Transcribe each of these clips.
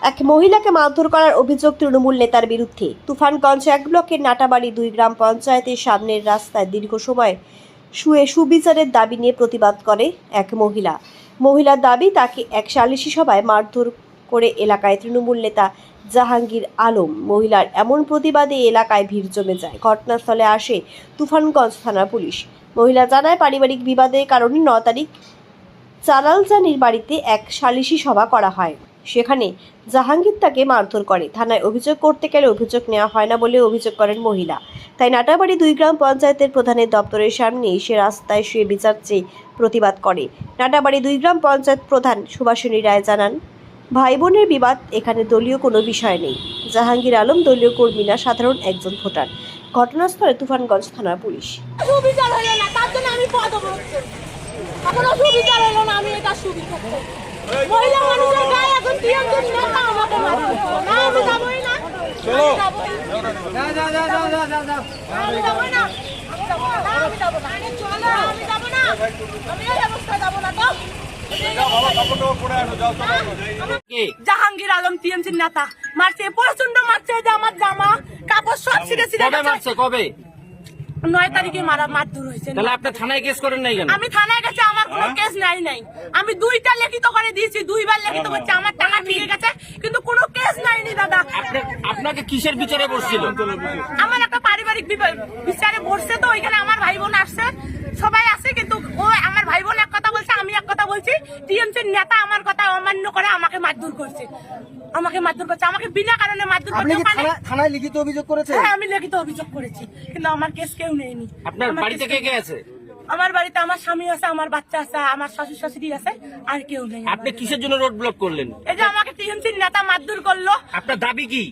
এক মহিলাকে মারধর করার অভিযোগ তৃণমূল নেতার বিরুদ্ধে। তুফানগঞ্জ এক ব্লকের নাটাবাড়ি দুই গ্রাম পঞ্চায়েতের সামনের রাস্তায় দীর্ঘ সময় শুয়ে সুবিচারের দাবি নিয়ে প্রতিবাদ করে এক মহিলা। মহিলার দাবি, তাকে এক সালিশি সভায় মারধর করে এলাকায় তৃণমূল নেতা জাহাঙ্গীর আলম। মহিলার এমন প্রতিবাদে এলাকায় ভিড় জমে যায়। ঘটনাস্থলে আসে তুফানগঞ্জ থানা পুলিশ। মহিলা জানায়, পারিবারিক বিবাদের কারণে ন তারিখ চালালজানির বাড়িতে এক সালিশি সভা করা হয়। সেখানে জাহাঙ্গীর তাকে মারধর করে। থানায় অভিযোগ করতে গেলে অভিযোগ নেওয়া হয় না বলে অভিযোগ করেন মহিলা। তাই নাটাবাড়ি দুই গ্রাম পঞ্চায়েতের প্রধানের দপ্তরের সামনে এসে রাস্তায় শুয়ে বিচার চেয়ে প্রতিবাদ করে। নাটাবাড়ি দুই গ্রাম পঞ্চায়েত প্রধান সুভাষিনী রায় জানান ভাই বোনের বিবাদ এখানে দলীয় কোনো বিষয় নেই। জাহাঙ্গীর আলম দলীয় কর্মী না সাধারণ একজন ভোটার। ঘটনাস্থলে তুফানগঞ্জ থানার পুলিশ। মহিলা চলো জাহাঙ্গীর আলম টিএমসির নেতা। মারছে প্রচণ্ড মারছে আমার জামা কাপড় সব ছিঁড়ে ছিঁড়ে কবে মারছে কবে? নয় তারিখে মারা মারধর হয়েছে। তাহলে আপনি থানায় কেস করেন নাই কেন? আমি থানায় গেছে আমার কোনো কেস নাই নাই। আমি দুইটা লিখিত করে দিয়েছি দুইবার লিখিত করছি আমার টাকা গেছে কিন্তু কোনো কেস নাইনি দাদা। আপনাকে কিসের বিচারে বসছিল? আমার একটা পারিবারিক বিচারে বসছে তো ওইখানে আমার ভাই বোন আসছে সবাই আছে কিন্তু ও আমার ভাই বোন এক কথা বলছে আমি এক কথা বলছি টিএমসির নেতা আমার কথা করে আমাকে মারধর করছে। আমাকে মারধর করছে। আমাকে বিনা কারণে মারধর করছে। থানায় লিখিত অভিযোগ করেছে হ্যাঁ আমি লিখিত অভিযোগ করেছি। কিন্তু আমার কেস কেউ নেয়নি। আপনার আমার বাড়িতে কে কে আছে? আমার বাড়িতে আমার স্বামী আছে আমার বাচ্চা আছে আমার শ্বশুর শাশুড়ি আছে আর কেউ নেই আপনি কিসের জন্য রোড ব্লক করলেন? এই যে আমাকে টিএমসির নেতা মারধর করল। আপনার দাবি কি?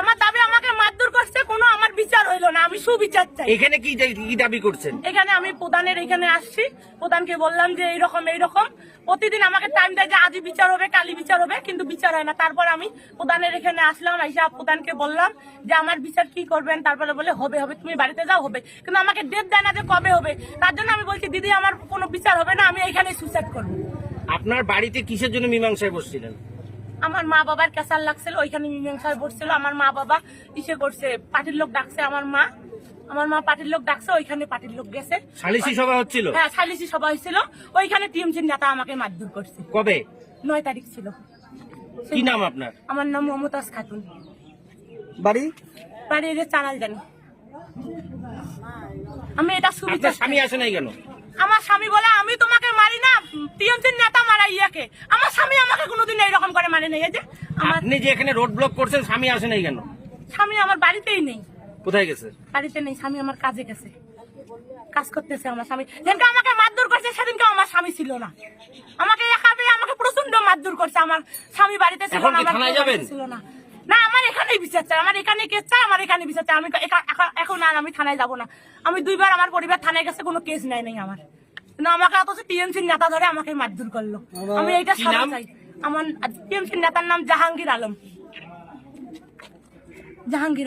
আমার দাবি আমাকে মারধর করছে কোনো আমার বিচার হইল না আমি সুবিচার চাই। এখানে কি কি দাবি করছেন? এখানে আমি প্রধানের এখানে আসছি। প্রধানকে বললাম যে এইরকম এইরকম। প্রতিদিন আমাকে টাইম দেয় যে আজই বিচার হবে কালি বিচার হবে কিন্তু বিচার হয় না। তারপর আমি প্রধানের এখানে আসলাম আইসা প্রধানকে বললাম যে আমার বিচার কি করবেন? তারপরে বলে হবে হবে তুমি বাড়িতে যাও হবে। কিন্তু আমাকে ডেট দেয় না যে কবে হবে। তার জন্য আমি বলছি দিদি আমার কোনো বিচার হবে না আমি এখানে সুইসাইড করব। আপনার বাড়িতে কিসের জন্য মীমাংসায় বসছিলেন? আমার মা বাবার ক্যাসার লাগছিল ওইখানে মীমাংসায় পড়ছিল আমার মা বাবা ইসে করছে পার্টির লোক ডাকছে আমার মা আমার মা পার্টির লোক ডাকছে ওইখানে পার্টির লোক গেছে। সালিসি সভা হচ্ছিল? হ্যাঁ সালিসি সভা হয়েছিল ওইখানে টিএমসির নেতা আমাকে মারধর করছে। কবে? নয় তারিখ ছিল। কি নাম আপনার? আমার নাম মমতাজ খাতুন। বাড়ি? বাড়ি এদের চানাল জানি আমি এটা সুবিধা স্বামী আসে নাই কেন? আমার স্বামী বলে আমি তোমাকে মারি না টিএমসির নেতা মারা ইয়াকে আমার স্বামী আমাকে কোনোদিন এইরকম করে মানে নেই যে আপনি যে এখানে রোড ব্লক করছেন স্বামী আসে নাই কেন? স্বামী আমার বাড়িতেই নেই। কোথায় গেছে? বাড়িতে নেই স্বামী আমার কাজে গেছে। কাজ করতেছে আমার স্বামী। যেদিনকে আমাকে মারধর করছে সেদিনকে আমার স্বামী ছিল না। আমাকে একা পেয়ে আমাকে প্রচণ্ড মারধর করছে। আমার স্বামী বাড়িতে ছিল না আমার থানায় যাবেন? ছিল না। না আমার এখানেই বিচার চাই। আমার এখানে কেস চাই আমার এখানে বিচার চাই। আমি একা- একা- এখন আর আমি থানায় যাব না। আমি দুইবার আমার পরিবার থানায় গেছে কোনো কেস নেয় নাই আমার। না আমাকে অথচ টিএমসির নেতা ধরে আমাকে মারধর করল। আমি এইটা নাম? চাই। আমার টিএমসির নেতার নাম জাহাঙ্গীর আলম। জাহাঙ্গীর